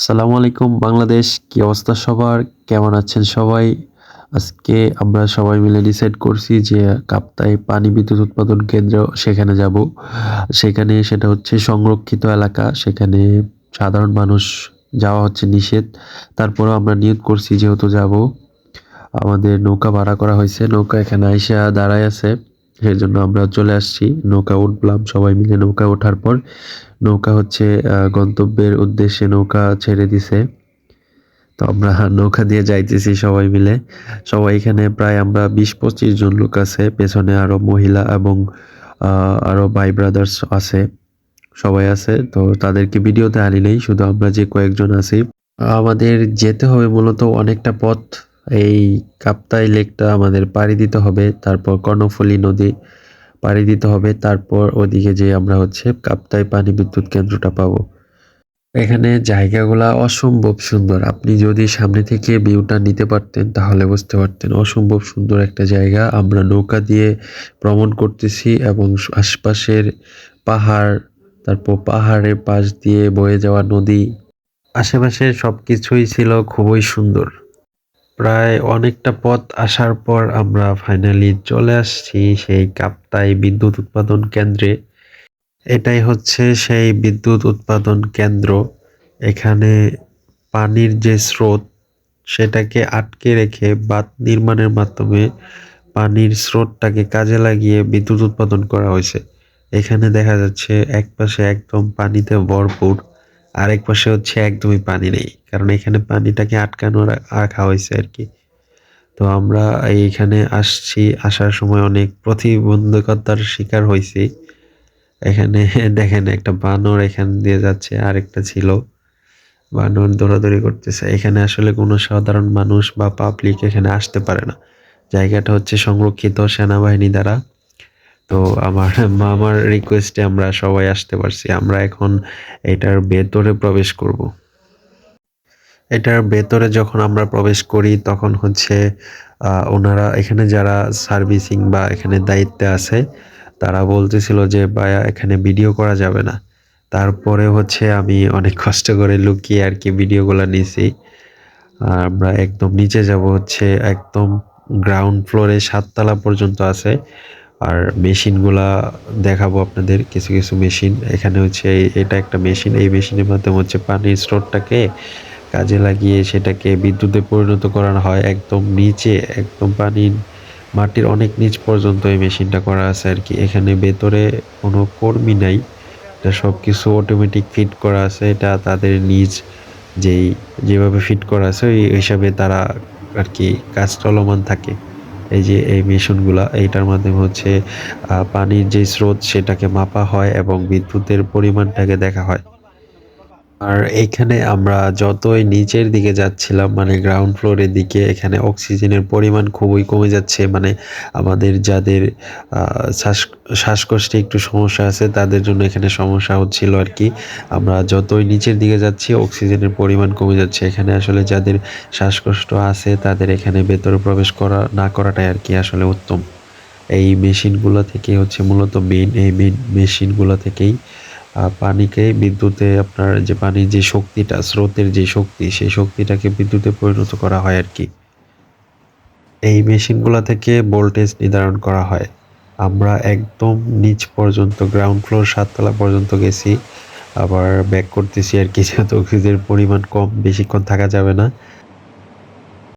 সালামু আলাইকুম, বাংলাদেশ, কি অবস্থা সবার? কেমন আছেন সবাই? আজকে আমরা সবাই মিলে ডিসাইড করছি যে কাপ্তাই পানি বিদ্যুৎ উৎপাদন কেন্দ্র সেখানে যাব। সেখানে সেটা হচ্ছে সংরক্ষিত এলাকা। সেখানে সাধারণ মানুষ যাওয়া হচ্ছে নিষেধ। তারপরেও আমরা নিয়োগ করছি যেহেতু যাব। আমাদের নৌকা ভাড়া করা হয়েছে। নৌকা এখানে আইসা দাঁড়ায় আছে। সেই জন্য আমরা চলে আসছি। নৌকা উঠলাম সবাই মিলে নৌকা ওঠার পর। নৌকা হচ্ছে গন্তব্যের উদ্দেশ্যে নৌকা ছেড়ে দিছে। তো আমরা নৌকা দিয়ে যাইতেছি সবাই মিলে। সবাই এখানে প্রায় আমরা বিশ পঁচিশ জন লোক আছে। পেছনে আরও মহিলা এবং আহ, আরও ভাই ব্রাদার্স আছে। সবাই আছে তো তাদেরকে ভিডিওতে আনি নেই শুধু আমরা যে কয়েকজন আছি। আমাদের যেতে হবে মূলত অনেকটা পথ। এই কাপ্তাই লেকটা আমাদের পাড়ি দিতে হবে, তারপর কর্ণফুলী নদী পাড়ি দিতে হবে, তারপর ওদিকে যে আমরা হচ্ছে কাপ্তাই পানি বিদ্যুৎ কেন্দ্রটা পাবো। এখানে জায়গাগুলা অসম্ভব সুন্দর। আপনি যদি সামনে থেকে ভিউটা নিতে পারতেন, তাহলে বুঝতে পারতেন অসম্ভব সুন্দর একটা জায়গা। আমরা নৌকা দিয়ে ভ্রমণ করতেছি এবং আশপাশের পাহাড়, তারপর পাহাড়ের পাশ দিয়ে বয়ে যাওয়া নদী, আশেপাশের সব কিছুই ছিল খুবই সুন্দর। প্রায় অনেকটা পথ আসার পর আমরা ফাইনালি চলে আসছি সেই কাপ্তাই বিদ্যুৎ উৎপাদন কেন্দ্রে। এটাই হচ্ছে সেই বিদ্যুৎ উৎপাদন কেন্দ্র। এখানে পানির যে স্রোত, সেটাকে আটকে রেখে বাঁধ নির্মাণের মাধ্যমে পানির স্রোতটাকে কাজে লাগিয়ে বিদ্যুৎ উৎপাদন করা হয়েছে। এখানে দেখা যাচ্ছে এক পাশে একদম পানিতে ভরপুর আরেক পাশে হচ্ছে একদমই পানি নেই। কারণ এখানে পানিটাকে আটকানো রাখা হয়েছে আর কি। তো আমরা এইখানে আসছি, আসার সময় অনেক প্রতিবন্ধকতার শিকার হয়েছি। এখানে দেখেন একটা বানর এখান দিয়ে যাচ্ছে, আরেকটা ছিল। বানর দৌড়াদৌড়ি করতেছে। এখানে আসলে কোনো সাধারণ মানুষ বা পাবলিক এখানে আসতে পারে না। জায়গাটা হচ্ছে সংরক্ষিত সেনাবাহিনী দ্বারা। তো আমার আমার রিকোয়েস্টে আমরা সবাই আসতে পারছি। আমরা এখন এটার ভেতরে প্রবেশ করব। এটার ভেতরে যখন আমরা প্রবেশ করি, তখন হচ্ছে ওনারা এখানে যারা সার্ভিসিং বা এখানে দায়িত্বে আছে, তারা বলতেছিল যে, ভাইয়া, এখানে ভিডিও করা যাবে না। তারপরে হচ্ছে আমি অনেক কষ্ট করে লুকিয়ে আর কি ভিডিওগুলো আর আমরা একদম নিচে যাব হচ্ছে, একদম গ্রাউন্ড ফ্লোরে সাততলা পর্যন্ত আছে। আর মেশিনগুলা দেখাবো আপনাদের, কিছু কিছু মেশিন। এখানে হচ্ছে এটা একটা মেশিন, এই মেশিনের মাধ্যমে হচ্ছে পানির স্রোতটাকে কাজে লাগিয়ে সেটাকে বিদ্যুতে পরিণত করানো হয়। একদম নিচে, একদম পানির মাটির অনেক নিচ পর্যন্ত এই মেশিনটা করা আছে আর কি। এখানে ভেতরে কোনো কর্মী নাই, এটা সব কিছু অটোমেটিক ফিট করা আছে। এটা তাদের নিজ যেই, যেভাবে ফিট করা আছে, ওই হিসাবে তারা আর কি কাজ চলমান থাকে। এই যে এই মেশিনগুলা, এইটার মাধ্যমে হচ্ছে পানির যে স্রোত সেটাকে মাপা হয় এবং বিদ্যুতের পরিমাণটাকে দেখা হয়। আর এখানে আমরা যতই নিচের দিকে যাচ্ছিলাম মানে গ্রাউন্ড ফ্লোরের দিকে, এখানে অক্সিজেনের পরিমাণ খুবই কমে যাচ্ছে। মানে আমাদের যাদের শ্বাস, শ্বাসকষ্টে একটু সমস্যা আছে, তাদের জন্য এখানে সমস্যা হচ্ছিল আর কি। আমরা যতই নিচের দিকে যাচ্ছি অক্সিজেনের পরিমাণ কমে যাচ্ছে। এখানে আসলে যাদের শ্বাসকষ্ট আছে, তাদের এখানে ভেতরে প্রবেশ করা, না করাটাই আর কি আসলে উত্তম। এই মেশিনগুলো থেকে হচ্ছে মূলত মেন এই মেন মেশিনগুলো থেকেই পানিকে বিদ্যুতে আপনার যে পানির যে শক্তিটা, স্রোতের যে শক্তি, সেই শক্তিটাকে বিদ্যুতে পরিণত করা হয় আর কি। এই মেশিনগুলো থেকে ভোল্টেজ নির্ধারণ করা হয়। আমরা একদম নিচ পর্যন্ত গ্রাউন্ড ফ্লোর সাততলা পর্যন্ত গেছি, আবার ব্যাক করতেছি আর কি, যেহেতু অক্সিজেনের পরিমাণ কম, বেশিক্ষণ থাকা যাবে না।